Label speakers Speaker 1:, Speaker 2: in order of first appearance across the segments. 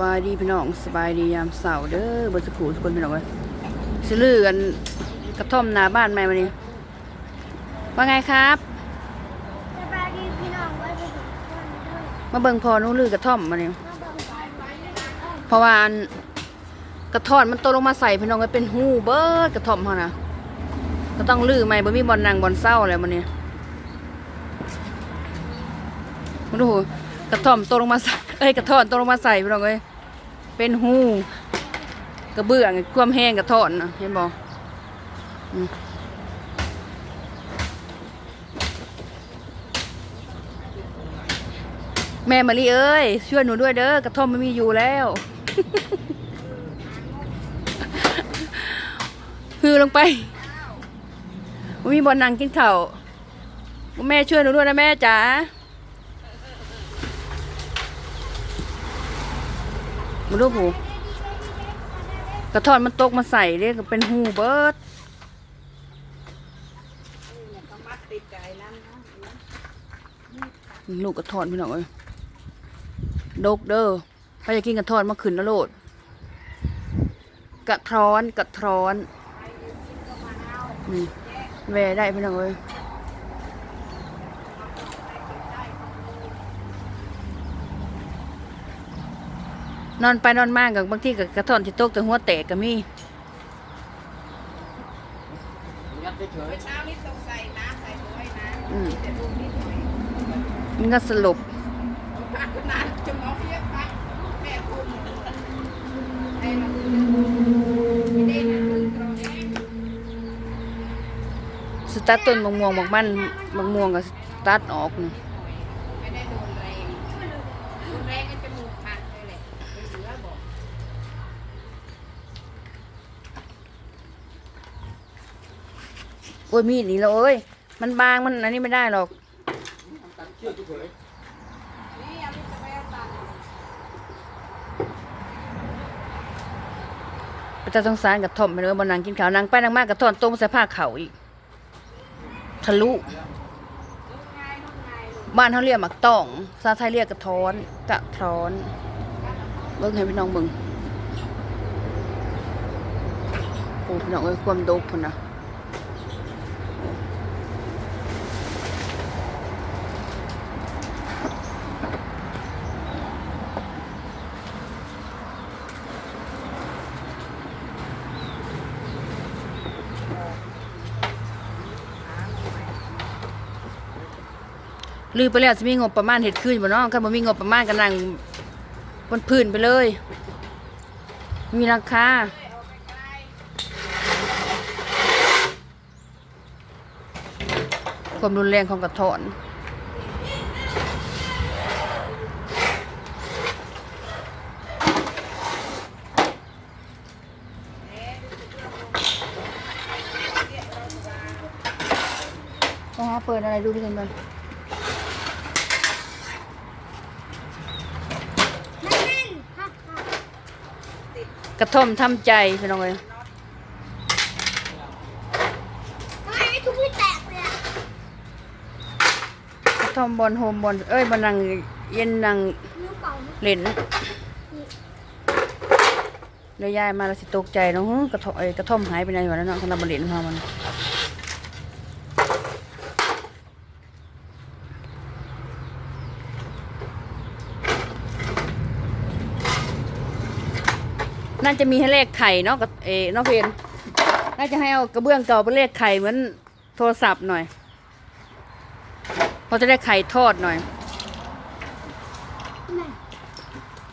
Speaker 1: บายดีพี่น้องสบายดียามเสาร์เด้อบนสกูทุกคนพี่น้องเอ้ยสิลือกันกระท่อมหนาบ้านใหม่มานี่ว่าไงครับ
Speaker 2: สบายดีพี่น้องไว้ไปถึงวันด้วย
Speaker 1: มาเบิ่งพอหนู้ลือกระท่อมมานี่
Speaker 2: มาเบิ่งไปไว้เอ้ย
Speaker 1: เพราะว่าอันกระท่อนมันตกลงมาใส่พี่น้องเอ้ยเป็นหูเบิดกระท่อมเขานะก็ต้องลือใหม่บ่มีบอลนางบอลเศร้าแล้วมันนี่มาดูกระท่อมตกลงมาใส่ เอ้ยกระท่อนตกลงมาใส่พี่น้องเอ้ยเป็นหูกระเบื้องความแห้งกระท่อนนะเห็นบอืมแม่มารีเอ้ยช่วยหนูด้วยเด้อกระท่อมไม่มีอยู่แล้วฮือลงไปมีบอลนางกินข้าวแม่ช่วยหนูด้วยนะแม่จ๋า มาดูผูกระทอนมันตกมาใส่เรียกเป็นหูเบิดลูกกระทอนพี่น้องเอ้ยดกเด้อใครจะกินกระทอนมาขึ้นนะโลด กระท้อนกระท้อนนี่แวได้พี่น้องเอ้ย นอนไปนอนมากกับบางทีกับกระท้อนที่ตกแต่หัวแตกก็มี
Speaker 3: เช้านี้ต้องใส่น้ำใส่ถ้วยนะ
Speaker 1: อืม
Speaker 3: จะดูนิดหน่อย
Speaker 1: มันก็สรุป
Speaker 3: พักนานจะมองเยอะพักแม่คุณให้เราไม่ได้นะคือกรองเอง
Speaker 1: สตาร์ทต้นมะม่วงบักมันมะม่วงก็สตาร์ทออกนี่
Speaker 3: ไม่ได้โดนแรงโดนแรงก็จมูกพังเลยแหละเหลือบอก
Speaker 1: โอ้ยมีดนี่แล้วเอ้ยมันบางมันอันนี้ไม่ได้หรอก
Speaker 3: นี่เอาไปไปเอาตังค์
Speaker 1: ไปตาสงสารกับทอมไปเลยบนนางกินข้าวนางไปนางมากกับทอนต้มใส่ผ้าเข่าอีกทะลุบ้านเขาเรียกหมักต้องซาไทยเรียกกระท้อนกระท้อนเบิ่งให้พี่น้องเบิ่งโอ้พี่น้องเอ้ยความโดบพุ่นนะ ลือไปแล้วจะมีงบประมาณเห็ดขึ้นบ่เนาะคันบ่มีงบประมาณก็นั่งบนพื้นไปเลย มีราคาความรุนแรงของกระถอนไปหาเปิดอะไรดูพี่เซนบัน
Speaker 2: นั่นนั่นฮ่าฮ่าก
Speaker 1: ระท่อมทำใจพี่น้องเลย
Speaker 2: ทำไมไม่ทุบไม่แตกเลยอะ
Speaker 1: กระท่อมบอลโฮมบอลเอ้ยบอลนังเย็นนัง
Speaker 2: นิ้วเปล่านะ
Speaker 1: เล่นเลยยายมาแล้วสิตกใจเนาะฮึกระท่อมเอ้ยกระท่อมหายไปไหนวะแล้วเนาะคณะบอลเล่นพามัน น่าจะมีให้เลขไข่เนาะกับเอ๋นาะเพนน่าจะให้เอากระเบื้องเก่าไปเลขไข่เหมือนโทรศัพท์หน่อยเพราะจะได้ไข่ทอดหน่อย
Speaker 2: แม่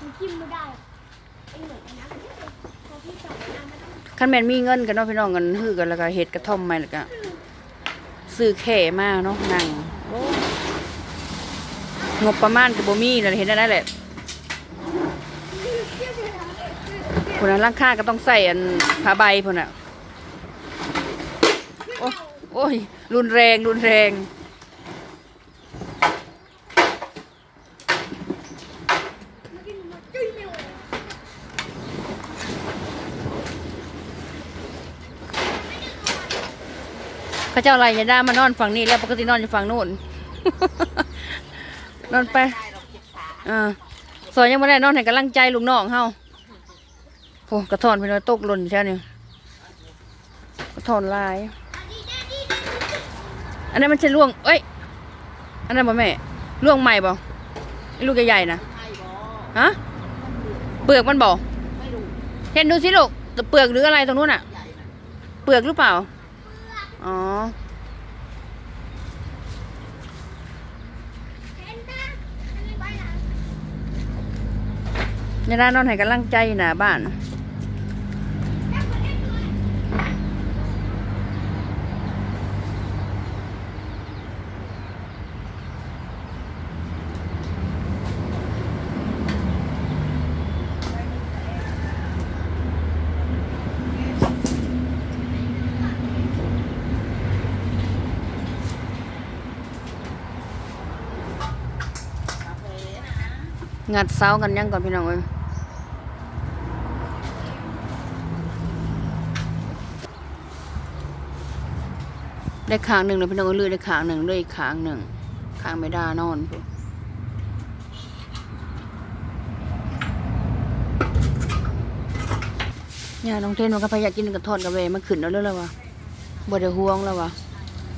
Speaker 2: มันจิ้มไม่ได้อะไอ้เหมือนนะพอพี่จับน้ำมันต้อง
Speaker 1: คันแมนมีเงินกันเนาะพี่น้องกันฮือกันแล้วก็เฮ็ดกระท่อมใหมแล้วก็ซื้อแข่มากเนาะนั่งงบประมาณก็บ่มีนั่นเห็นได้แหละ พุ่นน่ะราคาก็ต้องใส่อันผ้าใบพนน่ะโอ้โอ้ย รุนแรง รุนแรง
Speaker 2: มันกินมันจุ้ยไม่ไหว
Speaker 1: เขาเจ้าอะไรอย่าได้มานอนฝั่งนี้แล้วปกตินอนอยู่ฝั่งนู้น นอนไป
Speaker 3: อ่า
Speaker 1: ซอยยังไม่ได้นอนให้กำลังใจลูกน้องเฮา โอ้กระทอนไปเลยตกหล่นใช่เนี่ยกระทอนลาย อันนั้นมันใช่ล่วง เอ้ย อันนั้นบ่แม่ล่วงใหม่บ่ไอ้ลูกใหญ่ๆนะ
Speaker 3: ใช่บ่
Speaker 1: ฮะเปลือกมันบ่
Speaker 3: ไม่รู้
Speaker 1: เห็นดูสิลูกเปลือกหรืออะไรตรงนู้นอะ
Speaker 3: ใหญ่นะ
Speaker 1: เปลือกหรือเปล่า อ๋อ
Speaker 2: เห็นนะอันนี้ไปไหน
Speaker 1: ยาดานอนให้กำลังใจหน้าบ้าน
Speaker 2: แล้วคนเล่นด้วย
Speaker 3: กาแฟนะ
Speaker 1: งัดเสากันยังก่อนพี่น้องเอ้ยได้ขางหนึ่งเลยพี่น้องเอ้ยเลื่อได้ขางหนึ่งเลยอีกขางหนึ่งขางไม่ได้นอนเนี่ยน้องเทนมันก็พยายามกินกระทอนกระเวมันขึ้นแล้วเรื่อยๆวะบ่ได้ห่วงแล้ววะ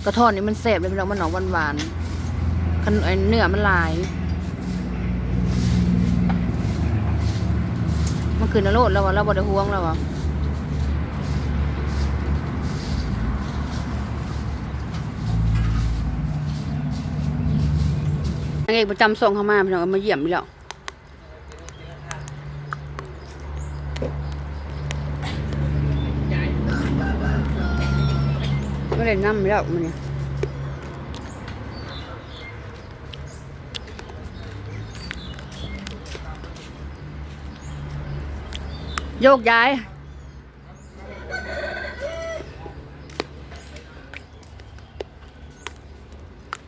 Speaker 1: กระทอนนี่มันแสบเลยพี่น้องมันหนองหวานๆคันเนื้อมันลาย มัน ขึ้นนรกแล้ววะเราบ่ได้ห่วงแล้ววะนางเอกประจำส่งเข้ามาพี่น้องมาเยี่ยมพี่แล้วไม่ได้น้ำพี่แล้วมันเนี่ย โยกย้าย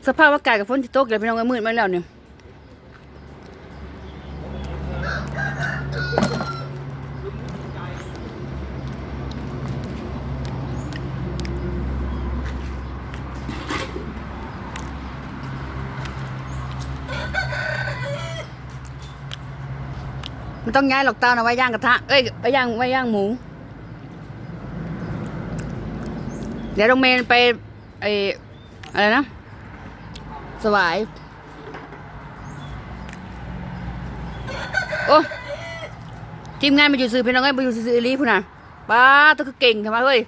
Speaker 1: สภาพอากาศกับฝนที่ตกเดี๋ยวพี่น้องก็มืดมาแล้วเนี่ย มันต้องย้ายหลอกเตานะไว้ย่างกระทะ เอ้ยไว้ย่างไว้ย่างหมู เดี๋ยวโรงเมนไปไออะไรนะ สวาย โอ้ทีมงานมาอยู่ซื้อพี่น้องไงมาอยู่ซื้ออีลีพูนน่ะป้าตัวคือเก่งทำไมเฮ้ย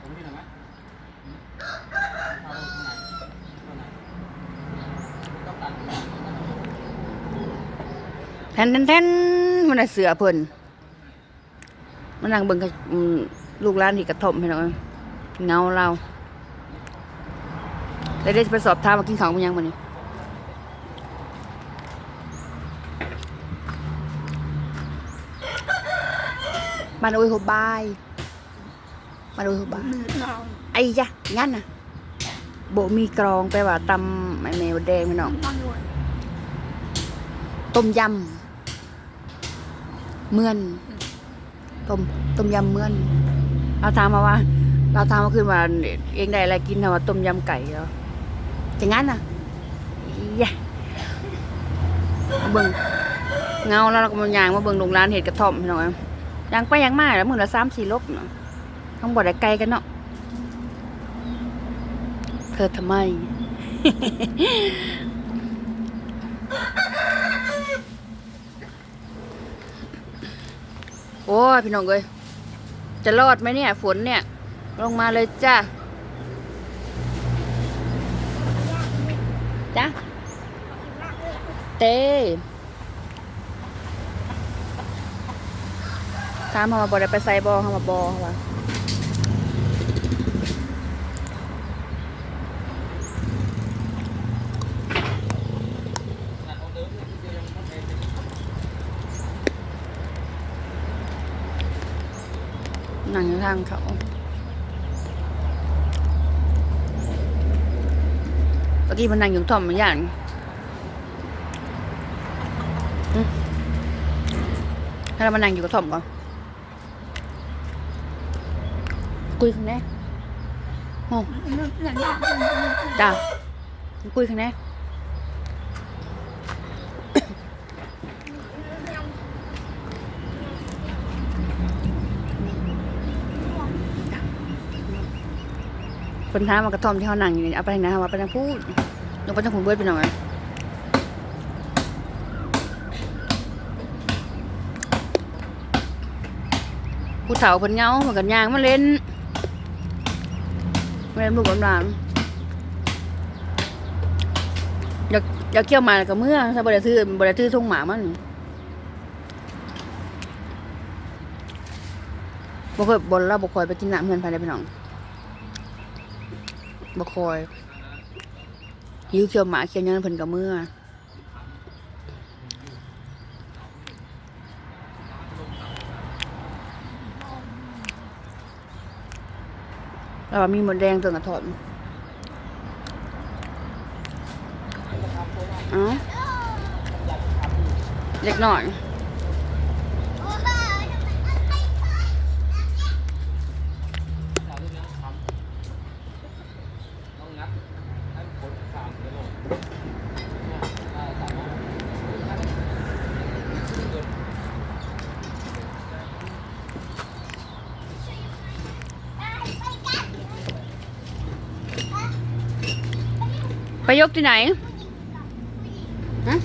Speaker 4: ผมที่ไหนไหมเอาข้างในข้างในต้องตัด
Speaker 1: แทนแทนแทนมันน่ะเสือเพิ่นมันนั่งเบิ่งกับลูกร้านที่กระท่อมพี่น้องเงาเราแล้วได้ไปสอบถามว่ากินข้าวมันยังบ่นี่บ้านโอ้ยหบายบ้านโอ้ยหบายไอ้จ้ะงั้นน่ะโบมีกรองไปว่าตำไอแมวแดงพี่น้องต้มยำ เมื่อนต้มต้มยำเมื่อนเราถามมาว่า เราถามมาขึ้นว่าเองได้อะไรกินทำว่าต้มยำไก่เหรอจะงั้นนะอียะเบิ่งเงาแล้วเราก็มายางมาเบิ่งโรงร้านเห็ดกระท่อมพี่น้องยยางไปยางมาแล้วมือละสามสี่ลบเนาะต้องบอดไกลกันเนาะเธอทำไม โอ้ยพี่น้องเอ้ยจะรอดไหมเนี่ย ฝนเนี่ย ลงมาเลยจ้าจ้าเต้ถามเขามาบอได้ไปใส่บอเขามาบอเขาว่า ทางเขาเมื่อกี้มันนั่งอยู่ท่อมอย่านถ้าเรามานั่งอยู่กับท่อมก่อนคุยข้างแน่โอ้จ้าคุยข้างแน่ คนท้ามากระท่อมที่เขานั่งอยู่นี่เอาไปทางไหนเอาไปทางพูดลงไปทางผุนเบิดไปหน่อยผู้เฒ่าเพิ่นเหงาเพิ่นกันย่างมาเล่นมาเล่นลูกกับหลานอยากอยากเกี่ยวมากับเมื่อถ้าบ่ได้ซื้อบ่ได้ซื้อทุ่งหมามันบ่เคยบ่นเราบ่คอยไปกินน้ำเพื่อนภายในพี่น้อง บ่คอยหิวเกี่ยวหมาเกี่ยวยังเพิ่นกับเมื่อแล้วว่ามีหมดแดงตัวกระถอนอ๋อเล็กหน่อย
Speaker 4: จากเรื่องนี้ทำต้องงัดให้มันพ้นสามกิโลเนี่ยได้สามารถ
Speaker 1: ไป ยกที่ไหนฮะ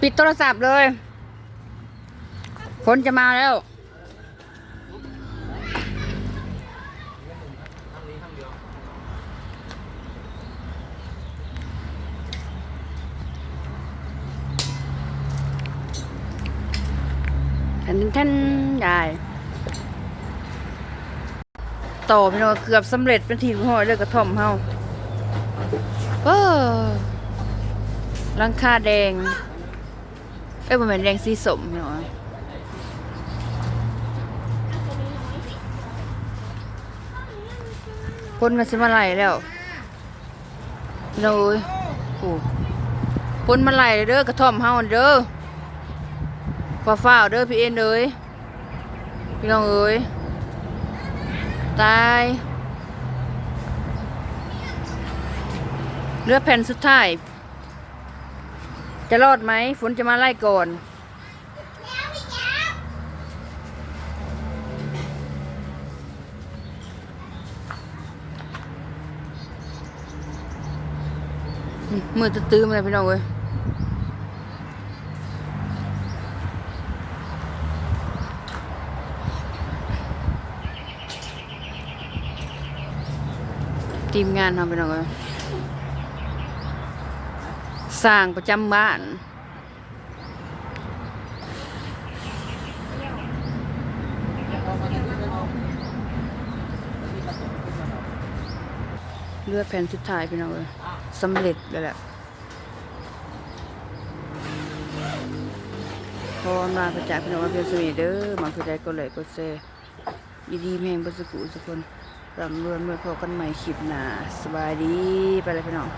Speaker 1: ปิดโทรศัพท์เลยคนจะมาแล้วท่านท่านได้ ต่อพี่น้องเกือบสำเร็จเป็นทีมพ่อเลือกกระท่อมเฮาเออลังคาแดง เอ้ยบ่แม่นแดงสีสมพี่น้องคนก็สิมาไล่แล้วพี่น้องเอ้ยโอ้คนมาไล่เด้อกระท่อมเฮาเด้อฟ้าฟ้าเด้อพี่เอ็นเอ้ยพี่น้องเอ้ย ตายเลือแผ่นสุดท้าย จะรอดไหม ฝนจะมาไล่ก่อน มือตื้อมาเลยพี่น้องเอ้ย ทีมงานทำไปหน่อยสร้างประจำบ้านเลือดแผ่นสุดท้ายพี่น้องเลยสำเร็จแล้วแหละพอมาประจากพี่น้องว่าเพียงสวีเด้อมาคือได้ก็เลยก็เซยินดีแม่งบัสกุทุกคน รำรวนเมื่อพอกันใหม่คลิปหน้าสบายดี ไปเลยพี่น้อง